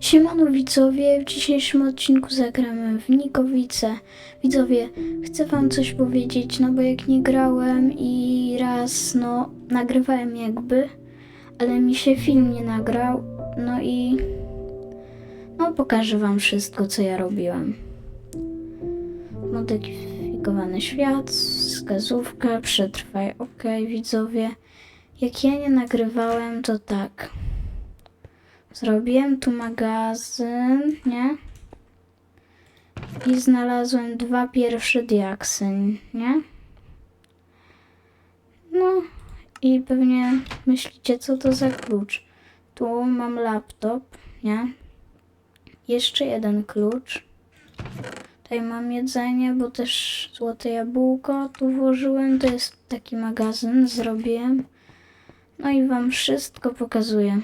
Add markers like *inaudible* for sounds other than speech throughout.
Siemano widzowie, w dzisiejszym odcinku zagramy w Nikowice. Widzowie, chcę wam coś powiedzieć, no bo jak nie grałem i raz, no, nagrywałem jakby, ale mi się film nie nagrał, no i no pokażę wam wszystko, co ja robiłem. Modyfikowany świat, wskazówka, przetrwaj, ok, widzowie. Jak ja nie nagrywałem, to tak. Zrobiłem tu magazyn, nie? I znalazłem dwa pierwsze diaksy, nie? No i pewnie myślicie, co to za klucz. Tu mam laptop, nie? Jeszcze jeden klucz. Tutaj mam jedzenie, bo też złote jabłko tu włożyłem. To jest taki magazyn, zrobiłem. No i wam wszystko pokazuję.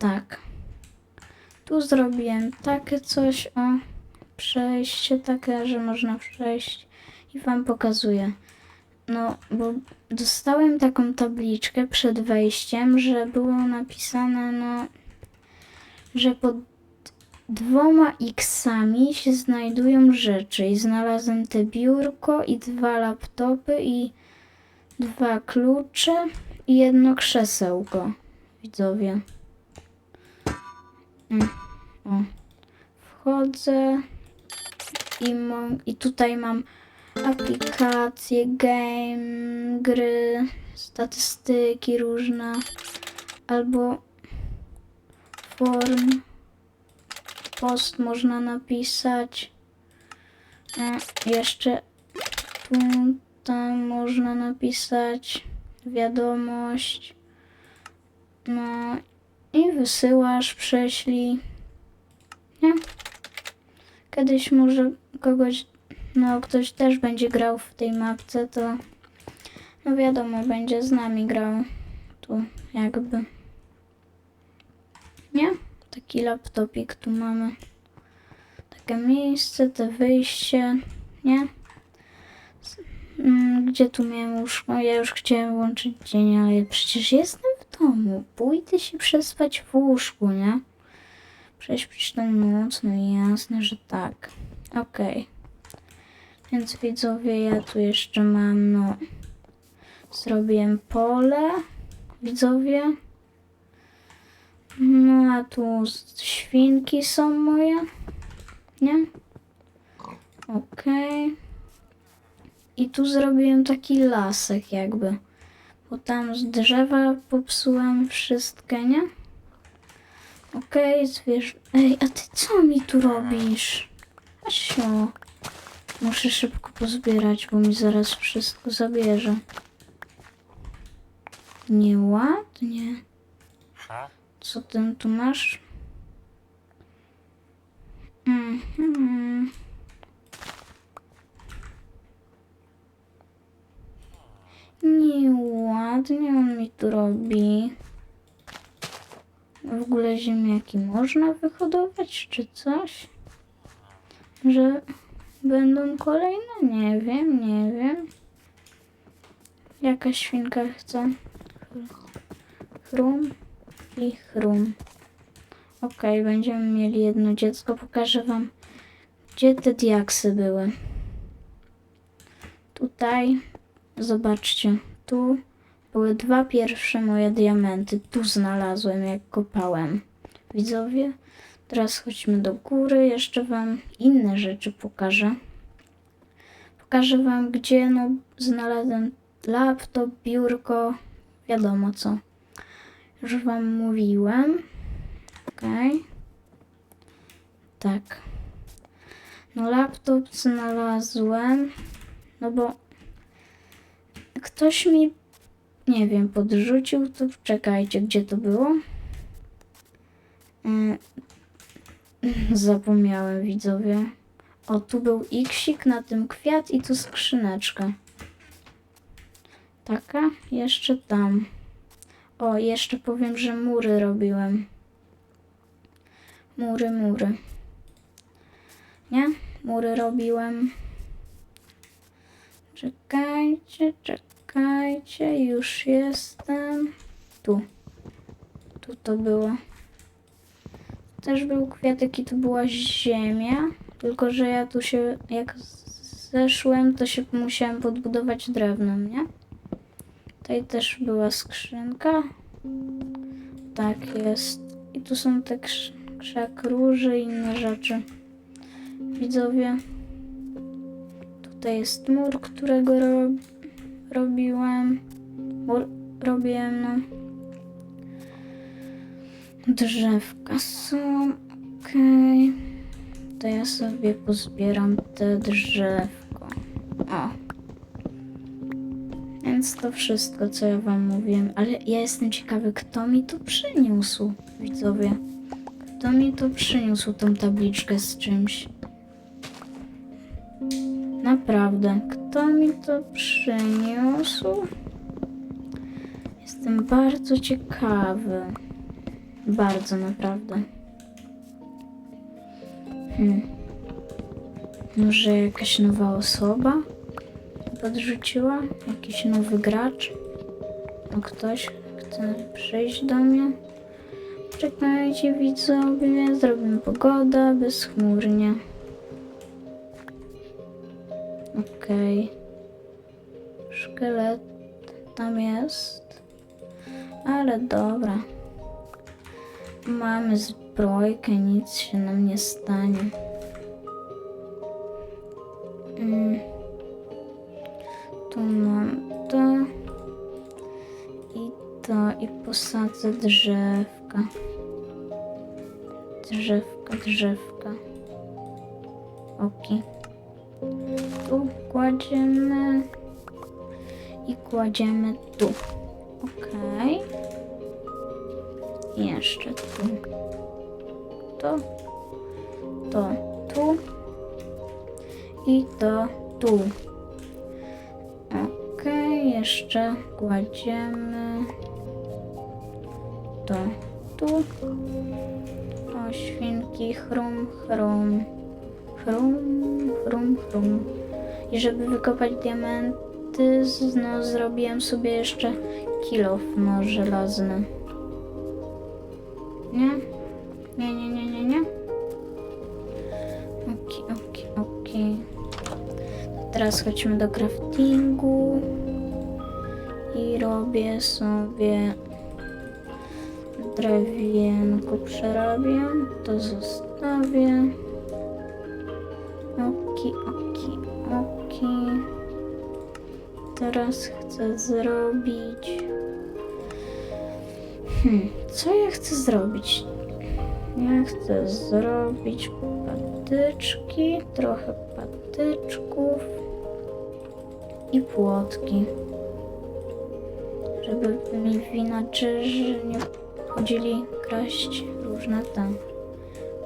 Tak. Tu zrobiłem takie coś, o, przejście takie, że można przejść i wam pokazuję. No, bo dostałem taką tabliczkę przed wejściem, że było napisane, no, że pod dwoma x-ami się znajdują rzeczy i znalazłem te biurko i dwa laptopy i dwa klucze i jedno krzesełko, widzowie. Wchodzę i, mam, i tutaj mam aplikacje, game, gry, statystyki różne, albo form, post można napisać. E, jeszcze tu, tam można napisać wiadomość. No i wysyłasz, prześlij. Nie? Kiedyś może kogoś, no ktoś też będzie grał w tej mapce, to no wiadomo, będzie z nami grał tu jakby. Nie? Taki laptopik tu mamy. Takie miejsce, te wyjście, nie? Mm, Gdzie tu miałem łóżko? Ja już chciałem włączyć dzień, ale przecież jestem domu. Pójdę się przespać w łóżku, nie? Prześpisz tę noc, no jasne, że tak. Okej. Więc widzowie, ja tu jeszcze mam, no... Zrobiłem pole, widzowie. No a tu świnki są moje, nie? Okej. I tu zrobiłem taki lasek jakby. Bo tam z drzewa popsułem wszystkie, nie? Okej, zwierz... Ej, a ty co mi tu robisz? Asio. Muszę szybko pozbierać, bo mi zaraz wszystko zabierze. Nieładnie. Co ty tu masz? Mhm. Nieładnie on mi tu robi. W ogóle ziemniaki można wyhodować, czy coś? Że będą kolejne? Nie wiem, nie wiem. Jaka świnka chce? Chrum i chrum. Okej, będziemy mieli jedno dziecko. Pokażę wam, gdzie te diaksy były. Tutaj, zobaczcie, tu były dwa pierwsze moje diamenty. Tu znalazłem, jak kopałem. Widzowie, teraz chodźmy do góry. Jeszcze wam inne rzeczy pokażę. Pokażę wam, gdzie no, znalazłem laptop, biurko, wiadomo co. Już wam mówiłem. Okej. Tak. No laptop znalazłem. No bo ktoś mi, nie wiem, podrzucił. To czekajcie, gdzie to było? Mm, *laughs* Zapomniałem, widzowie. O, tu był iksik, na tym kwiat i tu skrzyneczka. Taka? Jeszcze tam. O, jeszcze powiem, że mury robiłem. Mury, mury. Nie? Mury robiłem. Czekajcie, czekajcie, już jestem. Tu. Tu to było. też był kwiatek i tu była ziemia. Tylko, że ja tu się, jak zeszłem, to się musiałem podbudować drewnem, nie? Tutaj też była skrzynka. Tak jest. I tu są te krz- krzak róży i inne rzeczy. Widzowie. Tutaj jest mur, którego ro robiłem. Robiłem, no. Drzewka są. Okej. To ja sobie pozbieram te drzewko. O. Więc to wszystko, co ja wam mówiłem. Ale ja jestem ciekawy, kto mi to przyniósł, widzowie. Kto mi to przyniósł, tą tabliczkę z czymś. Naprawdę, kto mi to przyniósł? Jestem bardzo ciekawy. Bardzo naprawdę. Hmm. Może jakaś nowa osoba podrzuciła? Jakiś nowy gracz? No ktoś chce przyjść do mnie? Czekajcie widzowie, zrobimy pogodę bezchmurnie. Okej. Szkielet tam jest. Ale dobra. Mamy zbrojkę, nic się nam nie stanie. Mm. Tu mam to i to i posadzę drzewka. Drzewka, drzewka. Oki. Tu kładziemy i kładziemy tu. I Jeszcze tu. To. To tu. I to tu. Okej, jeszcze kładziemy to tu. O, świnki, chrum, chrum. Chrum, chrum, chrum. I żeby wykopać diamenty, no, zrobiłem sobie jeszcze kilof, no, żelazny. Nie? Nie, nie, nie, nie, nie. Oki, oki, oki. Teraz chodźmy do craftingu. I robię sobie drewienko przerabiam. To zostawię. Oki, oki, oki. Teraz chcę zrobić. Hmm, co ja chcę zrobić? Ja chcę zrobić patyczki, trochę patyczków i płotki. Żeby mi villagerzy nie chodzili kraść różne tam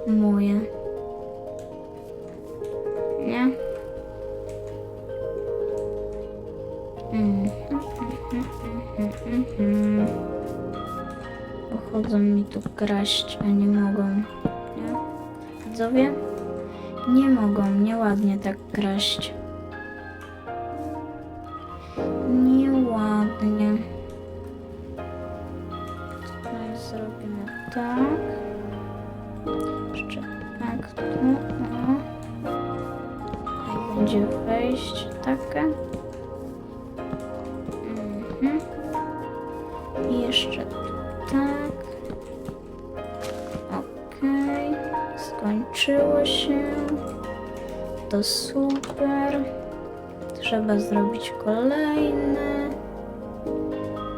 moje. Tu kraść, a nie mogą. Nie? Widzowie? Nie mogą, nieładnie tak kraść. Nieładnie. Tutaj zrobimy tak. Jeszcze tak tu. Tutaj będzie wejść takie. Mhm. I jeszcze tu Skończyło się. To super. Trzeba zrobić kolejne.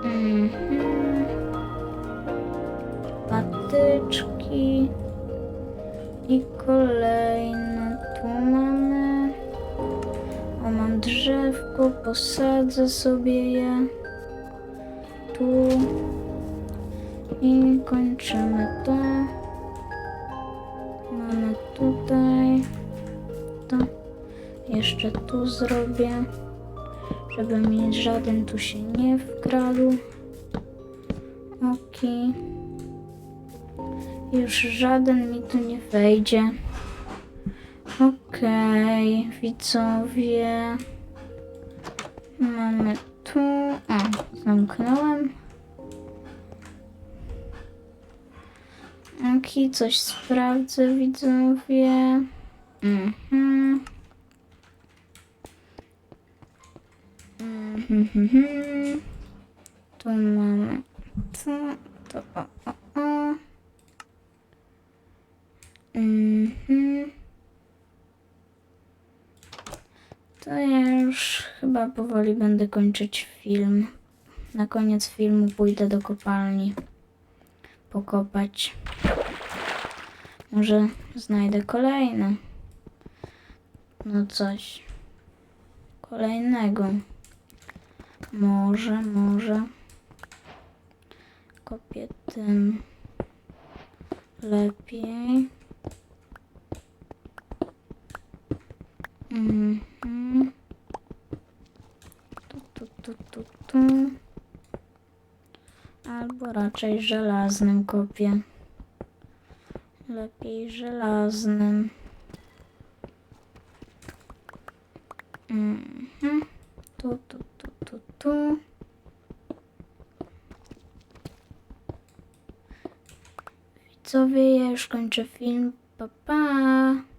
Mhm. Patyczki. I kolejne. Tu mamy. O, mam drzewko. Posadzę sobie je. Tu. I kończymy to. Jeszcze tu zrobię. Żeby mi żaden tu się nie wkradł. Oki. Już żaden mi tu nie wejdzie. Okej, widzowie. Mamy tu. O, zamknąłem. Taki, coś sprawdzę, widzowie. Mhm. Mhm. Tu mamy to, to o, o, o. Mhm. To ja już chyba powoli będę kończyć film. Na koniec filmu pójdę do kopalni pokopać. Może znajdę kolejne. No coś kolejnego. Może, może. Kopię tym lepiej. Mhm. Tu, tu, tu, tu, tu. Albo raczej żelaznym kopię. Lepiej żelaznym. Mhm. Tu, tu, tu, tu. Widzowie, ja już kończę film. Pa, pa.